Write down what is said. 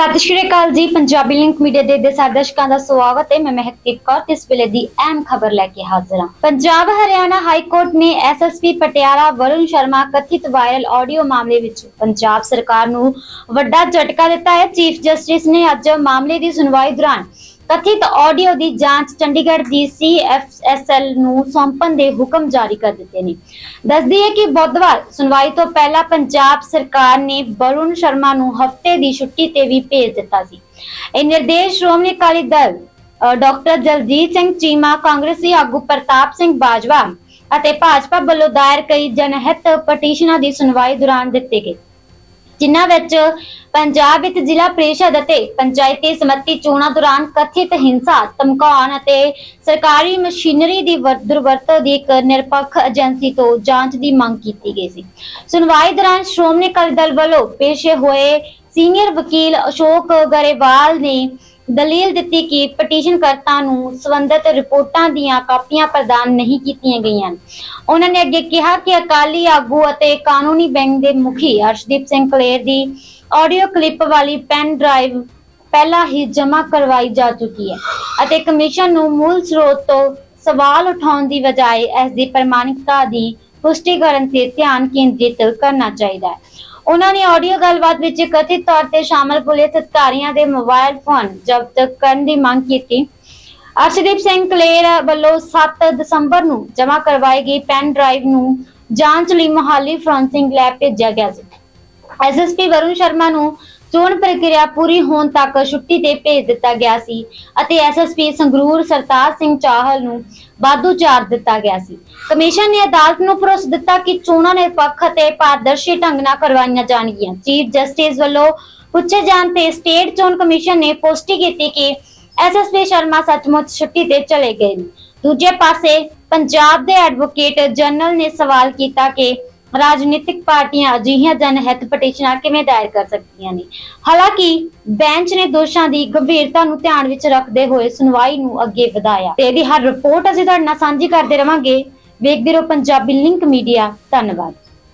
ਸਤਿ ਸ਼੍ਰੀ ਅਕਾਲ ਜੀ, Punjabi link media ਦੇ ਦੇ ਸਾਰੇ ਦਾ ਸਵਾਗਤ ਹੈ। ਮੈਂ ਮਹਿਕਦੀਪ ਕੌਰ ਇਸ ਵੇਲੇ ਦੀ ਅਹਿਮ ਖਬਰ ਲੈ ਕੇ ਹਾਜ਼ਰ ਹਾਂ। ਪੰਜਾਬ ਹਰਿਆਣਾ ਹਾਈ ਕੋਰਟ ਨੇ ਐਸਐਸਪੀ ਪਟਿਆਲਾ ਵਰੁਣ ਸ਼ਰਮਾ ਕਥਿਤ ਵਾਇਰਲ ਆਡੀਓ ਮਾਮਲੇ ਵਿੱਚ ਪੰਜਾਬ ਸਰਕਾਰ ਨੂੰ ਵੱਡਾ ਝਟਕਾ ਦਿੱਤਾ ਹੈ। ਚੀਫ ਜਸਟਿਸ ਨੇ ਅੱਜ ਮਾਮਲੇ ਦੀ ਸੁਣਵਾਈ ਦੌਰਾਨ ਕਥਿਤ ਆਡੀਓ ਦੀ ਜਾਂਚ ਚੰਡੀਗੜ੍ਹ ਦੀ ਸੀਐਫਐਸਐਲ ਨੂੰ ਸੌਂਪਣ ਦੇ ਹੁਕਮ ਜਾਰੀ ਕਰ ਦਿੱਤੇ ਨੇ। ਦੱਸਦੀ ਹੈ ਕਿ ਬੁੱਧਵਾਰ, ਸੁਣਵਾਈ ਤੋਂ ਪਹਿਲਾਂ ਪੰਜਾਬ ਸਰਕਾਰ ਨੇ ਵਰੁਣ ਸ਼ਰਮਾ ਨੂੰ ਹਫ਼ਤੇ ਦੀ ਛੁੱਟੀ ਤੇ ਵੀ ਭੇਜ ਦਿੱਤਾ ਸੀ। ਇਹ ਨਿਰਦੇਸ਼ ਸ਼੍ਰੋਮਣੀ ਅਕਾਲੀ ਦਲ ਡਾਕਟਰ ਜਲਜੀਤ ਸਿੰਘ ਚੀਮਾ, ਕਾਂਗਰਸੀ ਆਗੂ ਪ੍ਰਤਾਪ ਸਿੰਘ ਬਾਜਵਾ ਅਤੇ ਭਾਜਪਾ ਵੱਲੋਂ ਦਾਇਰ ਕਈ ਜਨਹਿਤ ਪਟੀਸ਼ਨਾਂ ਦੀ ਸੁਣਵਾਈ ਦੌਰਾਨ ਦਿੱਤੇ ਗਏ। ਜਿਨ੍ਹਾਂ ਵਿੱਚ ਪੰਜਾਬ ਵਿੱਚ ਜ਼ਿਲ੍ਹਾ ਪ੍ਰੀਸ਼ਦ ਅਤੇ ਪੰਚਾਇਤੀ ਸਮਿਤੀ ਚੋਣਾਂ ਦੌਰਾਨ ਕਥਿਤ ਹਿੰਸਾ, ਧਮਕਾਉਣ ਅਤੇ ਸਰਕਾਰੀ ਮਸ਼ੀਨਰੀ ਦੀ ਵਰ- ਦੁਰਵਰਤੋਂ ਦੀ ਇੱਕ ਨਿਰਪੱਖ ਏਜੰਸੀ ਤੋਂ ਜਾਂਚ ਦੀ ਮੰਗ ਕੀਤੀ ਗਈ ਸੀ। ਸੁਣਵਾਈ ਦੌਰਾਨ ਸ਼੍ਰੋਮਣੀ ਅਕਾਲੀ ਦਲ ਵੱਲੋਂ ਪੇਸ਼ ਹੋਏ ਸੀਨੀਅਰ ਵਕੀਲ ਅਸ਼ੋਕ ਗਰੇਵਾਲ ਨੇ ਦਲੀਲ ਦਿੱਤੀ ਕਿ ਪਟੀਸ਼ਨਕਰਤਾ ਨੂੰ ਸੰਬੰਧਿਤ ਰਿਪੋਰਟਾਂ ਦੀਆਂ ਕਾਪੀਆਂ ਪ੍ਰਦਾਨ ਨਹੀਂ ਕੀਤੀਆਂ ਗਈਆਂ। ਉਹਨਾਂ ਨੇ ਅੱਗੇ ਕਿਹਾ ਕਿ ਅਕਾਲੀ ਆਗੂ ਅਤੇ ਕਾਨੂੰਨੀ ਬੈਂਕ ਦੇ ਮੁਖੀ ਅਰਸ਼ਦੀਪ ਸਿੰਘ ਕਲੇਰ ਦੀ ਆਡੀਓ ਕਲਿੱਪ ਵਾਲੀ ਪੈਨ ਡਰਾਈਵ ਪਹਿਲਾਂ ਹੀ ਜਮ੍ਹਾਂ ਕਰਵਾਈ ਜਾ ਚੁੱਕੀ ਹੈ ਅਤੇ ਕਮਿਸ਼ਨ ਨੂੰ ਮੂਲ ਸਰੋਤ ਤੋਂ ਸਵਾਲ ਉਠਾਉਣ ਦੀ ਬਜਾਏ ਇਸ ਦੀ ਪ੍ਰਮਾਣਿਕਤਾ ਦੀ ਪੁਸ਼ਟੀ ਤੇ ਧਿਆਨ ਕੇਂਦਰਿਤ ਕਰਨਾ ਚਾਹੀਦਾ ਹੈ। ਉਹਨਾਂ ਨੇ ਆਡੀਓ ਗੱਲਬਾਤ ਵਿੱਚ ਕਥਿਤ ਤੌਰ ਤੇ ਸ਼ਾਮਲ ਪੁਲਿਸ ਅਧਿਕਾਰੀਆਂ ਦੇ ਮੋਬਾਈਲ ਫੋਨ ਜ਼ਬਤ ਕਰਨ ਦੀ ਮੰਗ ਕੀਤੀ। ਅਰਸ਼ਦੀਪ ਸਿੰਘ ਕਲੇਰ ਵੱਲੋਂ 7 ਦਸੰਬਰ ਨੂੰ ਜਮ੍ਹਾਂ ਕਰਵਾਈ ਗਈ ਪੈਨ ਡਰਾਈਵ ਨੂੰ ਜਾਂਚ ਲਈ ਮੋਹਾਲੀ ਫੋਰੈਂਸਿਕ ਲੈਬ ਭੇਜਿਆ ਗਿਆ ਸੀ। ਐਸਐਸਪੀ ਵਰੁਣ ਸ਼ਰਮਾ ਨੂੰ ਚੋਣ ਪ੍ਰਕਿਰਿਆ ਪੂਰੀ ਹੋਣ ਤੱਕ ਛੁੱਟੀ ਤੇ ਭੇਜ ਦਿੱਤਾ ਗਿਆ ਸੀ ਅਤੇ ਐਸਐਸਪੀ ਸੰਗਰੂਰ ਸਰਤਾਜ ਸਿੰਘ ਚਾਹਲ ਨੂੰ ਵਾਧੂ ਚਾਰਜ ਦਿੱਤਾ ਗਿਆ ਸੀ। ਕਮਿਸ਼ਨ ਨੇ ਅਦਾਲਤ ਨੂੰ ਭਰੋਸਾ ਦਿੱਤਾ ਕਿ ਚੋਣਾਂ ਨਿਰਪੱਖ ਅਤੇ ਪਾਰਦਰਸ਼ੀ ਢੰਗ ਨਾਲ ਕਰਵਾਈਆਂ ਜਾਣਗੀਆਂ। ਚੀਫ ਜਸਟਿਸ ਵੱਲੋਂ ਪੁੱਛੇ ਜਾਣ ਤੇ ਸਟੇਟ ਚੋਣ ਕਮਿਸ਼ਨ ਨੇ ਪੁਸ਼ਟੀ ਕੀਤੀ ਕਿ ਐਸਐਸਪੀ ਸ਼ਰਮਾ ਸੱਚਮੁੱਚ ਛੁੱਟੀ ਤੇ ਚਲੇ ਗਏ ਨੇ। ਦੂਜੇ ਪਾਸੇ ਪੰਜਾਬ ਦੇ ਐਡਵੋਕੇਟ ਜਨਰਲ ਨੇ ਸਵਾਲ ਕੀਤਾ ਕਿ ਰਾਜਨੀਤਿਕ ਪਾਰਟੀਆਂ ਅਜਿਹੀਆਂ ਜਨਹਿਤ ਪਟੀਸ਼ਨਾਂ ਕਿਵੇਂ ਦਾਇਰ ਕਰ ਸਕਦੀਆਂ ਨੇ? ਹਾਲਾਂਕਿ ਬੈਂਚ ਨੇ ਦੋਸ਼ਾਂ ਦੀ ਗੰਭੀਰਤਾ ਨੂੰ ਧਿਆਨ ਵਿੱਚ ਰੱਖਦੇ ਹੋਏ ਸੁਣਵਾਈ ਨੂੰ ਅੱਗੇ ਵਧਾਇਆ। ਤੇ ਇਹਦੀ ਹਰ ਰਿਪੋਰਟ ਅਸੀਂ ਤੁਹਾਡੇ ਨਾਲ ਸਾਂਝੀ ਕਰਦੇ ਰਵਾਂਗੇ। ਵੇਖਦੇ ਰਹੋ ਪੰਜਾਬੀ ਲਿੰਕ ਮੀਡੀਆ। ਧੰਨਵਾਦ।